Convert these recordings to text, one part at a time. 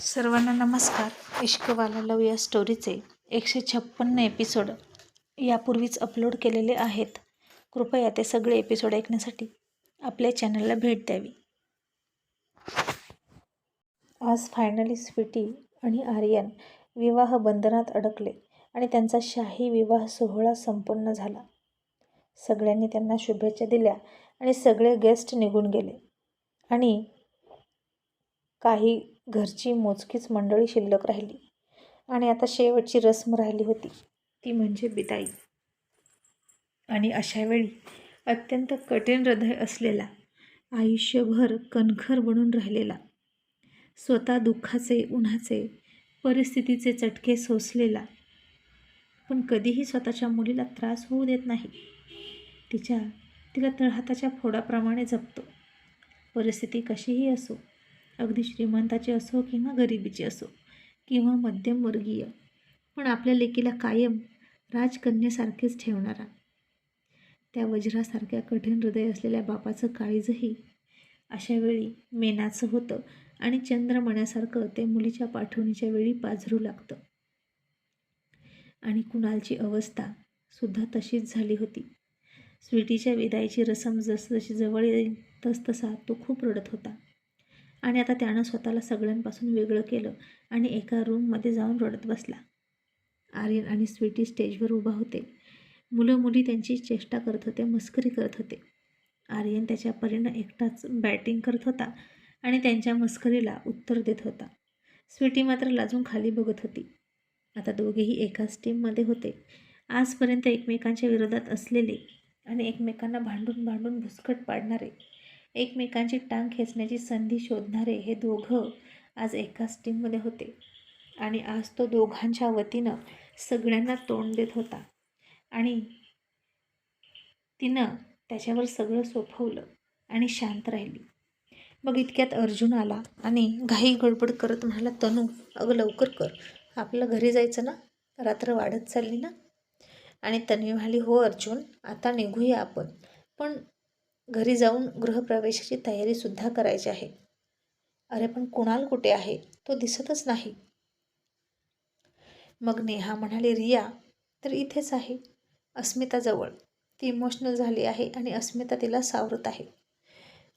सर्वांना नमस्कार. इश्कवाला लव या स्टोरीचे एकशे छप्पन्न एपिसोड यापूर्वीच अपलोड केलेले आहेत. कृपया ते सगळे एपिसोड ऐकण्यासाठी आपल्या चॅनलला भेट द्यावी. आज फायनली स्वीटी आणि आर्यन विवाह बंधनात अडकले आणि त्यांचा शाही विवाह सोहळा संपन्न झाला. सगळ्यांनी त्यांना शुभेच्छा दिल्या आणि सगळे गेस्ट निघून गेले. आणि काही घरची मोजकीच मंडळी शिल्लक राहिली आणि आता शेवटची रस्म राहिली होती. ती म्हणजे बिदाई. आणि अशावेळी अत्यंत कठीण हृदय असलेला आयुष्यभर कणखर बनून राहिलेला स्वतः दुःखाचे उन्हाचे परिस्थितीचे चटके सोसलेला पण कधीही स्वतःच्या मुलीला त्रास होऊ देत नाही. तिच्या तिला तळहाताच्या फोडाप्रमाणे जपतो. परिस्थिती कशीही असो अगदी श्रीमंताचे असो किंवा गरिबीचे असो किंवा मध्यमवर्गीय पण आपल्या लेकीला कायम राजकन्येसारखेच ठेवणारा. त्या वज्रासारख्या कठीण हृदय असलेल्या बापाचं काळीजही अशावेळी मेनाचं होतं आणि चंद्रमण्यासारखं ते मुलीच्या पाठवणीच्या वेळी पाझरू लागतं. आणि कुणालची अवस्था सुद्धा तशीच झाली होती. स्वीटीच्या विदाईची रसम जसजशी जवळ येईल तसतसा तो खूप रडत होता. आणि आता त्यानं स्वतःला सगळ्यांपासून वेगळं केलं आणि एका रूममध्ये जाऊन रडत बसला. आर्यन आणि स्वीटी स्टेजवर उभा होते. मुलं मुली त्यांची चेष्टा करत होते मस्करी करत होते. आर्यन त्याच्या परीनं एकटाच बॅटिंग करत होता आणि त्यांच्या मस्करीला उत्तर देत होता. स्वीटी मात्र लाजून खाली बघत होती. आता दोघेही एकाच टीममध्ये होते. आजपर्यंत एकमेकांच्या विरोधात असलेले आणि एकमेकांना भांडून भांडून भुसकट पाडणारे एकमेकांची टांग खेचण्याची संधी शोधणारे हे दोघं आज एकाच टीममध्ये होते. आणि आज तो दोघांच्या वतीनं सगळ्यांना तोंड देत होता. आणि तिनं त्याच्यावर सगळं सोपवलं आणि शांत राहिली. मग इतक्यात अर्जुन आला आणि घाई गडबड करत म्हणाला तनू अगं लवकर कर. आपलं घरी जायचं ना? रात्र वाढत चालली ना? आणि तन्वी म्हणाली हो अर्जुन आता निघूया आपण. पण घरी जाऊन गृहप्रवेशाची तयारीसुद्धा करायची आहे. अरे पण कुणाल कुठे आहे? तो दिसतच नाही. मग नेहा म्हणाली रिया तर इथेच आहे. अस्मिताजवळ. ती इमोशनल झाली आहे आणि अस्मिता तिला सावरत आहे.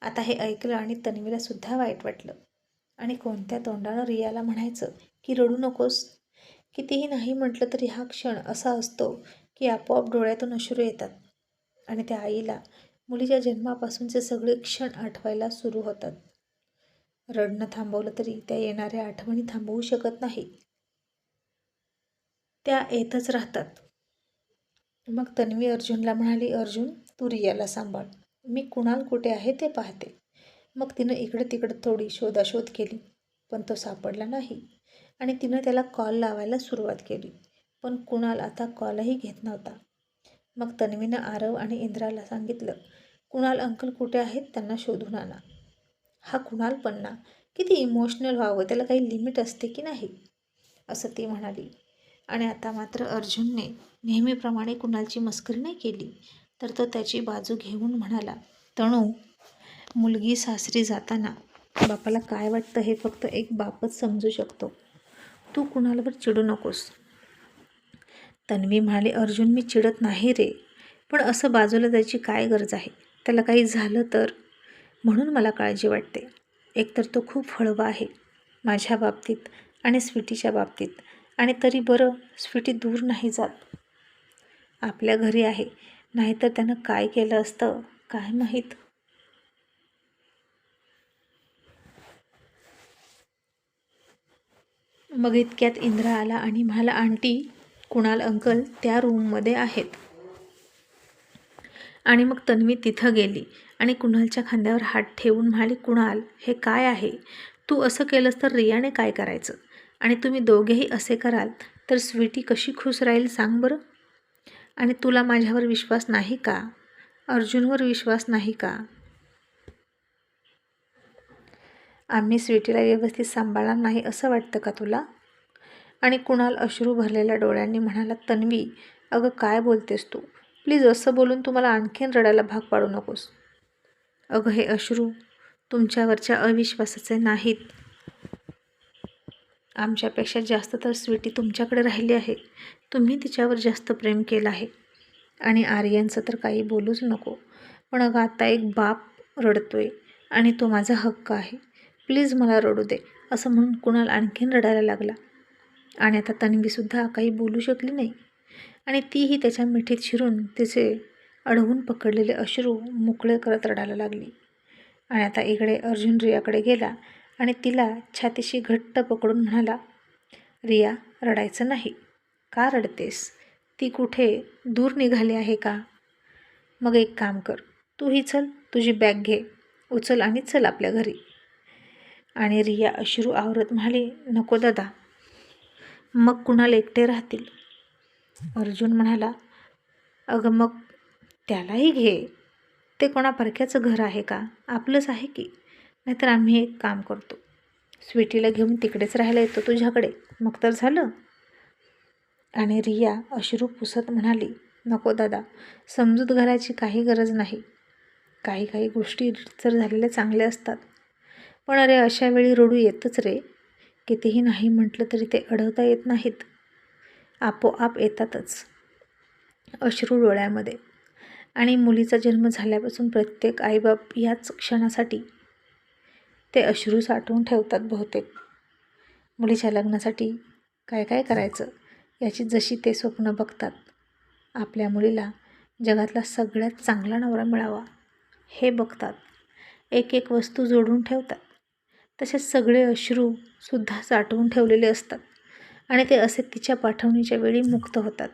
आता हे ऐकलं आणि तन्वीला सुद्धा वाईट वाटलं. आणि कोणत्या तोंडानं रियाला म्हणायचं की रडू नकोस? कितीही नाही म्हटलं तरी हा क्षण असा असतो की आपोआप डोळ्यातून अश्रू येतात. आणि त्या आईला मुलीच्या जन्मापासूनचे सगळे क्षण आठवायला सुरू होतात. रडणं थांबवलं तरी त्या येणाऱ्या आठवणी थांबवू शकत नाही त्या येतच राहतात. मग तन्वी अर्जुनला म्हणाली अर्जुन तू रियाला सांभाळ. मी कुणाल कुठे आहे ते पाहते. मग तिनं इकडं तिकडं थोडी शोधाशोध केली पण तो सापडला नाही आणि तिनं त्याला कॉल लावायला सुरुवात केली पण कुणाल आता कॉलही घेत नव्हता. मग तन्वीनं आरव आणि इंद्राला सांगितलं कुणाल अंकल कुठे आहेत त्यांना शोधून आणा. हा कुणाल पन्ना. किती इमोशनल व्हावं त्याला काही लिमिट असते की नाही? असं ती म्हणाली. आणि आता मात्र अर्जुनने नेहमीप्रमाणे कुणालची मस्करी नाही केली तर तो त्याची बाजू घेऊन म्हणाला तणू मुलगी सासरी जाताना बापाला काय वाटतं हे फक्त एक बापच समजू शकतो. तू कुणालवर चिडू नकोस. तन्वी म्हणाली अर्जुन मी चिडत नाही रे पण असं बाजूला जायची काय गरज आहे? त्याला काही झालं तर? म्हणून मला काळजी वाटते. एकतर तो खूप हळवा आहे माझ्या बाबतीत आणि स्वीटीच्या बाबतीत. आणि तरी बरं स्वीटी दूर नाही जात. आपल्या घरी आहे. नाहीतर त्यानं काय केलं असतं? काय माहीत? मग इतक्यात इंद्रा आला आणि मला आंटी कुणाल अंकल त्या रूममध्ये आहेत. आणि मग तन्वी तिथं गेली आणि कुणालच्या खांद्यावर हात ठेवून म्हणाली कुणाल हे काय आहे? तू असं केलंस तर रियाने काय करायचं? आणि तुम्ही दोघेही असे कराल तर स्वीटी कशी खुश राहील सांग बरं? आणि तुला माझ्यावर विश्वास नाही का? अर्जुनवर विश्वास नाही का? आम्ही स्वीटीला व्यवस्थित सांभाळणार नाही असं वाटतं का तुला? आणि कुणाल अश्रू भरलेल्या डोळ्यांनी म्हणाला तन्वी अगं काय बोलतेस तू? प्लीज असं बोलून तुम्हाला आणखीन रडायला भाग पाडू नकोस. अगं हे अश्रू तुमच्यावरच्या अविश्वासाचे नाहीत. आमच्यापेक्षा जास्त तर स्वीटी तुमच्याकडे राहिली आहे. तुम्ही तिच्यावर जास्त प्रेम केलं आहे. आणि आर्यनचं तर काही बोलूच नको. पण अगं आता एक बाप रडतोय आणि तो माझा हक्क आहे. प्लीज मला रडू दे असं म्हणून कुणाल आणखीन रडायला लागला. आणि आता तन्वीसुद्धा काही बोलू शकली नाही. आणि तीही त्याच्या मिठीत शिरून तिचे अडवून पकडलेले अश्रू मोकळे करत रडायला लागली. आणि आता इकडे अर्जुन रियाकडे गेला आणि तिला छातीशी घट्ट पकडून म्हणाला रिया रडायचं नाही. का रडतेस? ती कुठे दूर निघाली आहे का? मग एक काम कर. तूही चल तुझी बॅग घे. उचल आणि चल आपल्या घरी. आणि रिया अश्रू आवरत म्हणाली नको दादा. मग कुणाला एकटे राहतील? अर्जुन म्हणाला अगं मग त्यालाही घे. ते कोणा परक्याचं घर आहे का? आपलंच आहे की? नाहीतर आम्ही एक काम करतो. स्वीटीला घेऊन तिकडेच राहायला येतो तुझ्याकडे. मग तर झालं. आणि रिया अश्रू पुसत म्हणाली नको दादा समजूत घालायची काही गरज नाही. काही काही गोष्टी तर झालेल्या चांगल्या असतात. पण अरे अशा वेळी रडू येतच रे. कितीही नाही म्हटलं तरी ते अडवता येत नाहीत. आपोआप येतातच. अश्रू डोळ्यामध्ये. आणि मुलीचा जन्म झाल्यापासून प्रत्येक आईबाप याच क्षणासाठी ते अश्रू साठवून ठेवतात बहुतेक. मुलीच्या लग्नासाठी काय काय करायचं याची जशी ते स्वप्न बघतात. आपल्या मुलीला जगातला सगळ्यात चांगला नवरा मिळावा हे बघतात. एक एक वस्तू जोडून ठेवतात. तसेच सगळे अश्रूसुद्धा साठवून ठेवलेले असतात. आणि ते असे तिच्या पाठवणीच्या वेळी मुक्त होतात.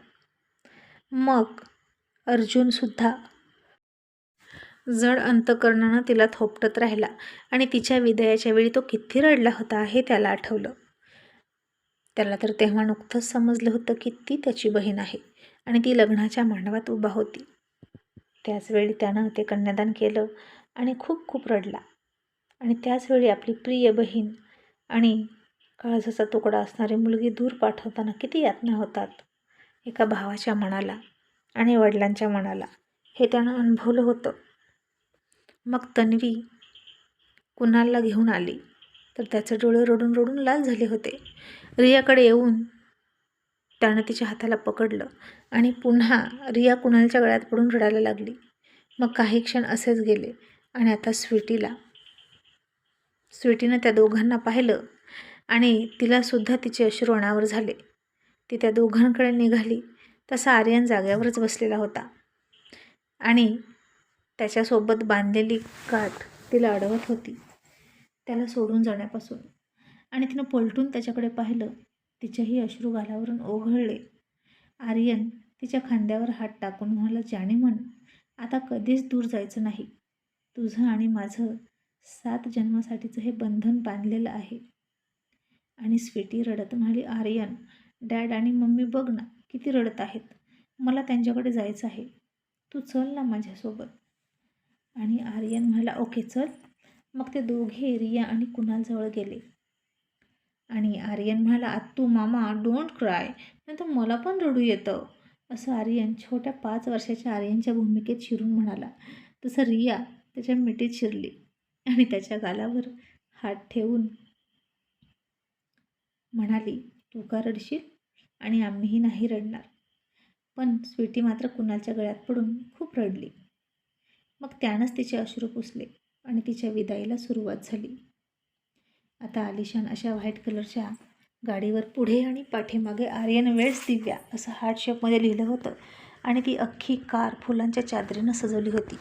मग अर्जुनसुद्धा जड अंतकरणानं तिला थोपटत राहिला आणि तिच्या विदयाच्या वेळी तो किती रडला होता हे त्याला आठवलं. त्याला तर तेव्हा नुकतंच समजलं होतं की ती त्याची बहीण आहे आणि ती लग्नाच्या मांडवात उभा होती. त्याचवेळी त्यानं ते कन्यादान केलं आणि खूप खूप रडला. आणि त्याचवेळी आपली प्रिय बहीण आणि काळजाचा तुकडा असणारी मुलगी दूर पाठवताना किती यातना होतात? एका भावाच्या मनाला आणि वडिलांच्या मनाला हे त्यानं अनुभवलं होतं. मग तन्वी कुणालला घेऊन आली? तर त्याचे डोळे रडून रडून लाल झाले होते. रियाकडे येऊन त्यानं तिच्या हाताला पकडलं आणि पुन्हा रिया कुणालच्या गळ्यात पडून रडायला लागली. मग काही क्षण असेच गेले आणि आता स्वीटीला स्वीटीनं त्या दोघांना पाहिलं आणि तिलासुद्धा तिचे अश्रू अनावर झाले. ती त्या दोघांकडे निघाली. तसा आर्यन जाग्यावरच बसलेला होता. आणि त्याच्यासोबत बांधलेली काठ तिला अडवत होती. त्याला सोडून जाण्यापासून. आणि तिनं पलटून त्याच्याकडे पाहिलं. तिच्याही अश्रू गालावरून ओघळले. आर्यन तिच्या खांद्यावर हात टाकून म्हणाला जाणे म्हण आता कधीच दूर जायचं नाही. तुझं आणि माझं सात जन्मासाठीचं हे बंधन बांधलेलं आहे. आणि स्वीटी रडत म्हणाली आर्यन डॅड आणि मम्मी बघ ना किती रडत आहेत. मला त्यांच्याकडे जायचं आहे. तू चल ना माझ्यासोबत. आणि आर्यन म्हणाला ओके चल. मग ते दोघे रिया आणि कुणालजवळ गेले. आणि आर्यन म्हणाला आत्तू मामा डोंट क्राय नंतर मला पण रडू येतं. असं आर्यन छोट्या पाच वर्षाच्या आर्यनच्या भूमिकेत शिरून म्हणाला. तसं रिया त्याच्या मिठीत शिरली आणि त्याच्या गालावर हात ठेवून म्हणाली तू का रडशील आणि आम्हीही नाही रडणार पण स्वीटी मात्र कुणालच्या गळ्यात पडून खूप रडली. मग त्यानंच तिचे अश्रू पुसले आणि तिच्या विदाईला सुरुवात झाली. आता आलिशान अशा व्हाईट कलरच्या गाडीवर पुढे आणि पाठीमागे आर्यन वेळ्स दिव्या असं हार्ट शेपमध्ये लिहिलं होतं आणि ती अख्खी कार फुलांच्या चादरीनं सजवली होती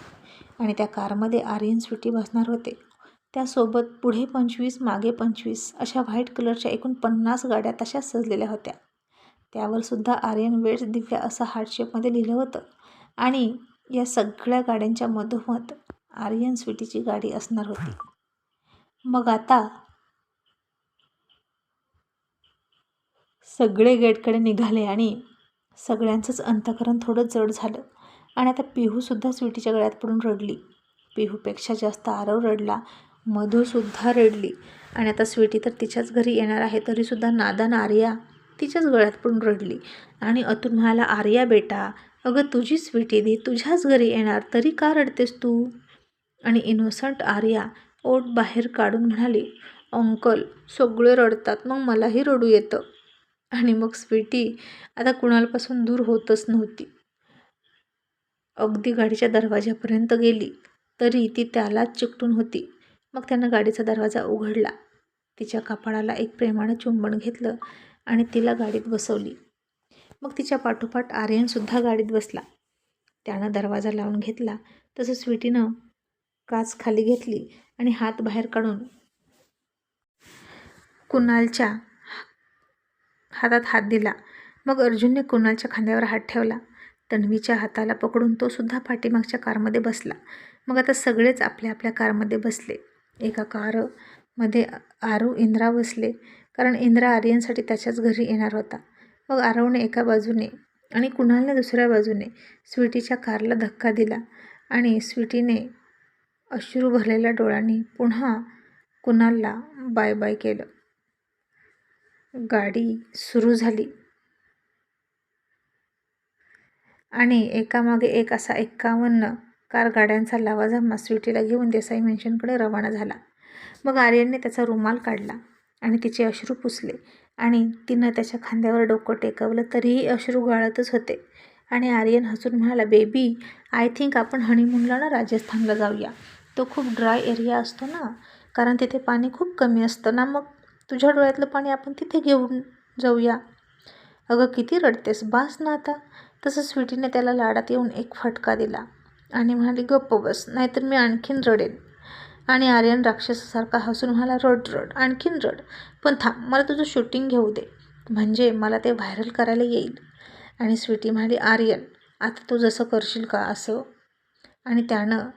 आणि त्या कारमध्ये आर्यन स्वीटी बसणार होते. त्यासोबत पुढे पंचवीस मागे पंचवीस अशा व्हाईट कलरच्या एकूण पन्नास गाड्या तशाच सजलेल्या होत्या. त्यावरसुद्धा आर्यन वेळ्स दिव्या असं हार्डशेपमध्ये लिहिलं होतं. आणि या सगळ्या गाड्यांच्या मधोमध आर्यन स्वीटीची गाडी असणार होती. मग आता सगळे गेटकडे निघाले आणि सगळ्यांचंच अंतकरण थोडं जड झालं. आणि आता पिहूसुद्धा स्वीटीच्या गळ्यात पडून रडली. पिहूपेक्षा जास्त आरव रडला मधूसुद्धा रडली. आणि आता स्वीटी तर तिच्याच घरी येणार आहे तरीसुद्धा नादान आर्या तिच्याच गळ्यात पण रडली. आणि अतुल म्हणाला आर्या बेटा अगं तुझी स्वीटी दे तुझ्याच घरी येणार तरी का रडतेस तू? आणि इनोसंट आर्या ओट बाहेर काढून म्हणाली अंकल सगळे रडतात मग मलाही रडू येतं. आणि मग स्वीटी आता कुणालपासून दूर होतच नव्हती. अगदी गाडीच्या दरवाजापर्यंत गेली तरी ती त्यालाच चिकटून होती. मग त्यानं गाडीचा दरवाजा उघडला. तिच्या कपाळाला एक प्रेमानं चुंबन घेतलं आणि तिला गाडीत बसवली. मग तिच्या पाठोपाठ आर्यनसुद्धा गाडीत बसला. त्यानं दरवाजा लावून घेतला. तसं स्वीटीनं काच खाली घेतली आणि हात बाहेर काढून कुणालच्या हातात हात दिला. मग अर्जुनने कुणालच्या खांद्यावर हात ठेवला. तन्वीच्या हाताला पकडून तो सुद्धा पाठीमागच्या कारमध्ये बसला. मग आता सगळेच आपल्या आपल्या कारमध्ये बसले. एका कारमध्ये आरू इंद्रा बसले. कारण इंद्रा आर्यनसाठी त्याच्याच घरी येणार होता. मग आरवने एका बाजूने आणि कुणालने दुसऱ्या बाजूने स्वीटीच्या कारला धक्का दिला आणि स्वीटीने अश्रू भरलेल्या डोळ्यांनी पुन्हा कुणालला बाय बाय केलं. गाडी सुरू झाली. आणि एकामागे एक असा एक्कावन्न कार गाड्यांचा लावाजमा स्वीटीला घेऊन देसाई मेन्शनकडे रवाना झाला. मग आर्यनने त्याचा रुमाल काढला आणि तिचे अश्रू पुसले आणि तिनं त्याच्या खांद्यावर डोकं टेकवलं तरीही अश्रू गाळतच होते. आणि आर्यन हसून म्हणाला बेबी आय थिंक आपण हनीमूनला ना राजस्थानला जाऊया. तो खूप ड्राय एरिया असतो ना कारण तिथे पाणी खूप कमी असतं ना मग तुझ्या डोळ्यातलं पाणी आपण तिथे घेऊन जाऊया. अगं किती रडतेस बास ना आता. तसं स्वीटीने त्याला लाडात येऊन एक फटका दिला. आणि म्हणाली गप्प बस नाहीतर मी आणखीन रडेन. आणि आर्यन राक्षसासारखा हसून म्हणाला रड रड आणखीन रड. पण थांब मला तुझं शूटिंग घेऊ दे. म्हणजे मला ते व्हायरल करायला येईल. आणि स्वीटी म्हणाली आर्यन आता तू जसं करशील का असं? आणि त्यानं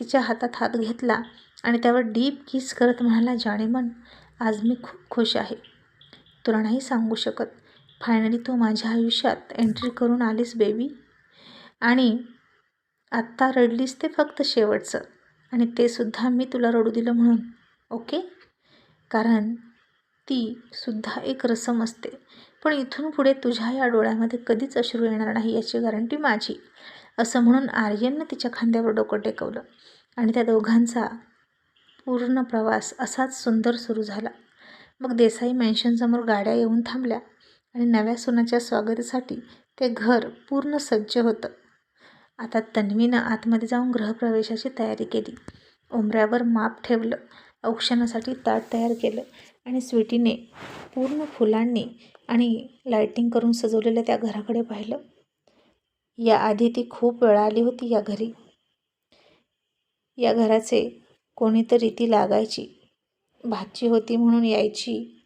तिच्या हातात हात घेतला आणि त्यावर डीप किस करत म्हणाला जाणेमन आज मी खूप खुश आहे. तुला नाही सांगू शकत. फायनली तू माझ्या आयुष्यात एंट्री करून आलीस बेबी आणि आत्ता रडलीस ते फक्त शेवटचं. आणि ते सुद्धा मी तुला रडू दिलं म्हणून ओके? कारण ती सुद्धा एक रसम असते. पण इथून पुढे तुझ्या या डोळ्यामध्ये कधीच अश्रू येणार नाही याची गॅरंटी माझी. असं म्हणून आर्यननं तिच्या खांद्यावर डोकं टेकवलं आणि त्या दोघांचा पूर्ण प्रवास असाच सुंदर सुरू झाला. मग देसाई मॅन्शनसमोर गाड्या येऊन थांबल्या आणि नव्या सोनाच्या स्वागतासाठी ते घर पूर्ण सज्ज होतं. आता तन्वीनं आतमध्ये जाऊन गृहप्रवेशाची तयारी केली. उंबऱ्यावर माप ठेवलं. औक्षणासाठी ताट तयार केलं आणि स्वीटीने पूर्ण फुलांनी आणि लायटिंग करून सजवलेल्या त्या घराकडे पाहिलं. याआधी ती खूप वेळा आली होती या घरी. या घराचे कोणीतरी ती लागायची. भाची होती म्हणून यायची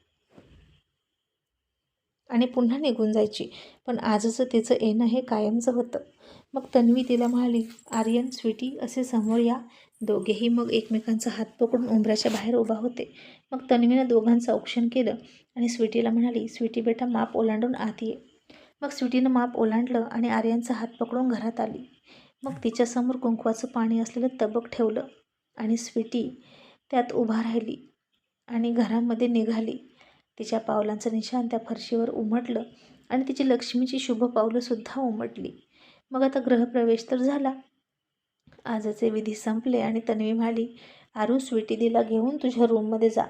आणि पुन्हा निघून जायची. पण आजचं तिचं येणं हे कायमचं होतं. मग तन्वी तिला म्हणाली आर्यन स्वीटी असे समोर या. दोघेही मग एकमेकांचा हात पकडून उंबऱ्याच्या बाहेर उभा होते. मग तन्वीनं दोघांचं औक्षण केलं आणि स्वीटीला म्हणाली स्वीटी बेटा माप ओलांडून आत ये. मग स्वीटीनं माप ओलांडलं आणि आर्यनचा हात पकडून घरात आली. मग तिच्यासमोर कुंकवाचं पाणी असलेलं तबक ठेवलं आणि स्वीटी त्यात उभा राहिली आणि घरामध्ये निघाली. तिच्या पावलांचं निशाण त्या फरशीवर उमटलं आणि तिची लक्ष्मीची शुभ पावलंसुद्धा उमटली. मग आता ग्रहप्रवेश तर झाला. आजचे विधी संपले आणि तन्वी म्हणाली आरू स्वीटी दिला घेऊन तुझ्या रूममध्ये जा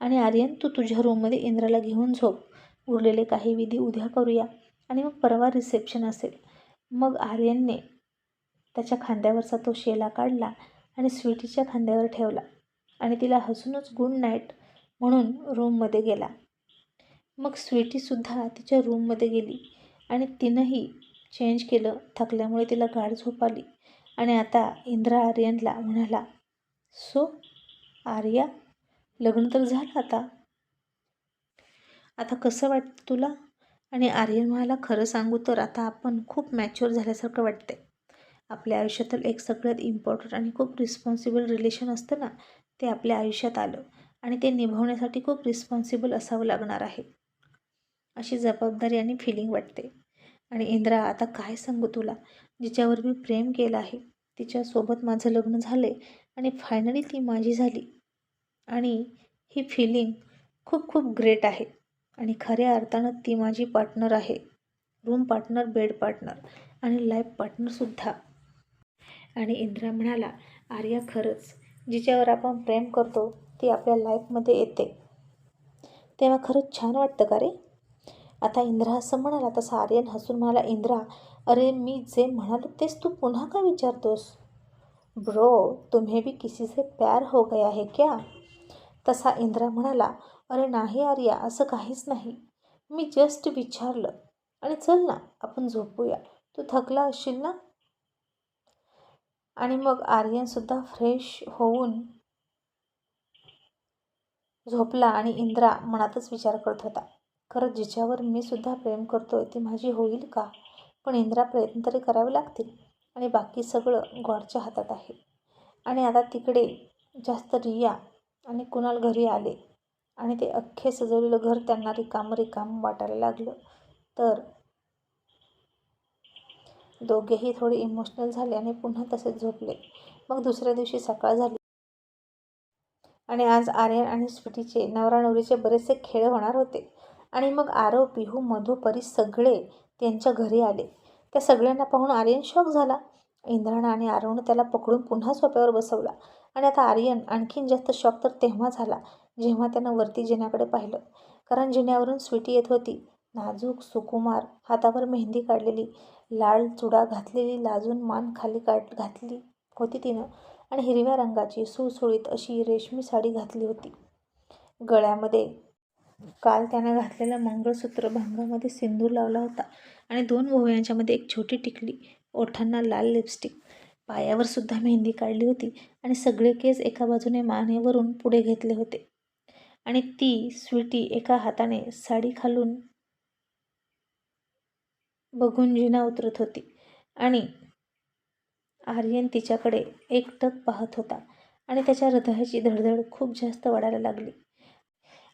आणि आर्यन तू तुझ्या रूममध्ये इंद्राला घेऊन झोप. उरलेले काही विधी उद्या करूया आणि मग परवा रिसेप्शन असेल मग आर्यनने त्याच्या खांद्यावरचा तो शेला काढला आणि स्वीटीच्या खांद्यावर ठेवला आणि तिला हसूनच गुड नाईट म्हणून रूममध्ये गेला. मग स्वीटीसुद्धा तिच्या रूममध्ये गेली आणि तिनंही चेंज केलं थकल्यामुळे तिला गाढ झोप आली आणि आता इंद्रा आर्यनला म्हणाला सो आर्या लग्न तर झालं आता. आता कसं वाटतं तुला? आणि आर्यन म्हणाला खरं सांगू तर आता आपण खूप मॅच्युअर झाल्यासारखं वाटतंय. आपल्या आयुष्यातील एक सगळ्यात इम्पॉर्टंट आणि खूप रिस्पॉन्सिबल रिलेशन असतं ना ते आपल्या आयुष्यात आलं आणि ते निभावण्यासाठी खूप रिस्पॉन्सिबल असावं लागणार आहे. अशी जबाबदारी आणि फिलिंग वाटते. आणि इंद्रा आता काय सांगू तुला? जिच्यावर मी प्रेम केलं आहे तिच्यासोबत माझं लग्न झालं आणि फायनली ती माझी झाली. आणि ही फिलिंग खूप खूप ग्रेट आहे. आणि खऱ्या अर्थानं ती माझी पार्टनर आहे. रूम पार्टनर बेड पार्टनर आणि लाईफ पार्टनरसुद्धा आणि इंद्रा म्हणाला आर्या खरंच जिच्यावर आपण प्रेम करतो ती आपल्या लाईफमध्ये येते. तेव्हा खरंच छान वाटतं का रे? आता इंद्रा असं म्हणाला तसा आर्यन हसून म्हणाला इंद्रा अरे मी जे म्हणालो तेच तू पुन्हा का विचारतोस? ब्रो तुम्ही बी किसी से प्यार हो गया है क्या? तसा इंद्रा म्हणाला अरे नाही आर्या असं काहीच नाही. मी जस्ट विचारलं. आणि चल ना आपण झोपूया. तू थकला असशील ना? आणि मग आर्यनसुद्धा फ्रेश होऊन झोपला आणि इंद्रा मनातच विचार करत होता. खरंच जिच्यावर मी सुद्धा प्रेम करतोय ती माझी होईल का? पण इंद्रा प्रयत्न तरी करावे लागतील आणि बाकी सगळं गॉडच्या हातात आहे. आणि आता तिकडे जास्त रिया आणि कुणाल घरी आले आणि ते अख्खे सजवलेलं घर त्यांना रिकाम रिकाम वाटायला लागलं. तर दोघेही थोडे इमोशनल झाले आणि पुन्हा तसेच झोपले. मग दुसऱ्या दिवशी सकाळ झाली. आणि आज आर्यन आणि स्वीटीचे नवरा नवरीचे बरेचसे खेळ होणार होते. आणि मग आरव पिहू मधोपरी सगळे त्यांच्या घरी आले. त्या सगळ्यांना पाहून आर्यन शॉक झाला. इंद्राणा आणि आरवनं त्याला पकडून पुन्हा सोप्यावर बसवला. आणि आता आर्यन आणखीन जास्त शॉक तर तेव्हा झाला जेव्हा त्यानं वरती जिन्याकडे पाहिलं. कारण जिन्यावरून स्वीटी येत होती. नाजूक सुकुमार हातावर मेहंदी काढलेली लाल चुडा घातलेली लाजून मान खाली काढ घातली होती तिनं. आणि हिरव्या रंगाची सुळसुळीत अशी रेशमी साडी घातली होती. गळ्यामध्ये काल त्यानं घातलेलं मंगळसूत्र भांगामध्ये सिंदूर लावला होता आणि दोन भोवयांच्यामध्ये एक छोटी टिकली ओठांना लाल लिपस्टिक पायावर सुद्धा मेहंदी काढली होती आणि सगळे केस एका बाजूने मानेवरून पुढे घेतले होते. आणि ती स्वीटी एका हाताने साडी खालून बघून जिना उतरत होती आणि आर्यन तिच्याकडे एकटक पाहत होता आणि त्याच्या हृदयाची धडधड खूप जास्त वाढायला लागली.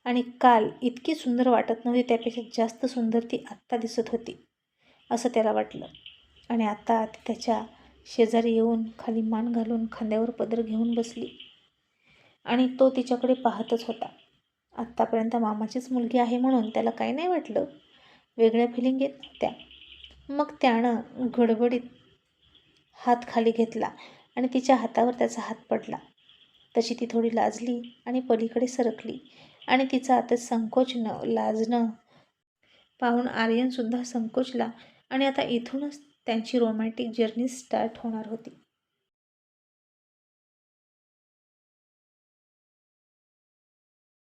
आणि काल इतकी सुंदर वाटत नव्हती त्यापेक्षा जास्त सुंदर ती आत्ता दिसत होती असं त्याला वाटलं. आणि आता ती त्याच्या शेजारी येऊन खाली मान घालून खांद्यावर पदर घेऊन बसली. आणि तो तिच्याकडे पाहतच होता. आत्तापर्यंत मामाचीच मुलगी आहे म्हणून त्याला काही नाही वाटलं. वेगळ्या फिलिंग येत नव्हत्या. मग त्यानं गडबडीत हात खाली घेतला आणि तिच्या हातावर त्याचा हात पडला. तशी ती थोडी लाजली आणि पलीकडे सरकली. आणि तिचं आता संकोचणं लाजणं पाहून आर्यनसुद्धा संकोचला आणि आता इथूनच त्यांची रोमॅन्टिक जर्नी स्टार्ट होणार होती.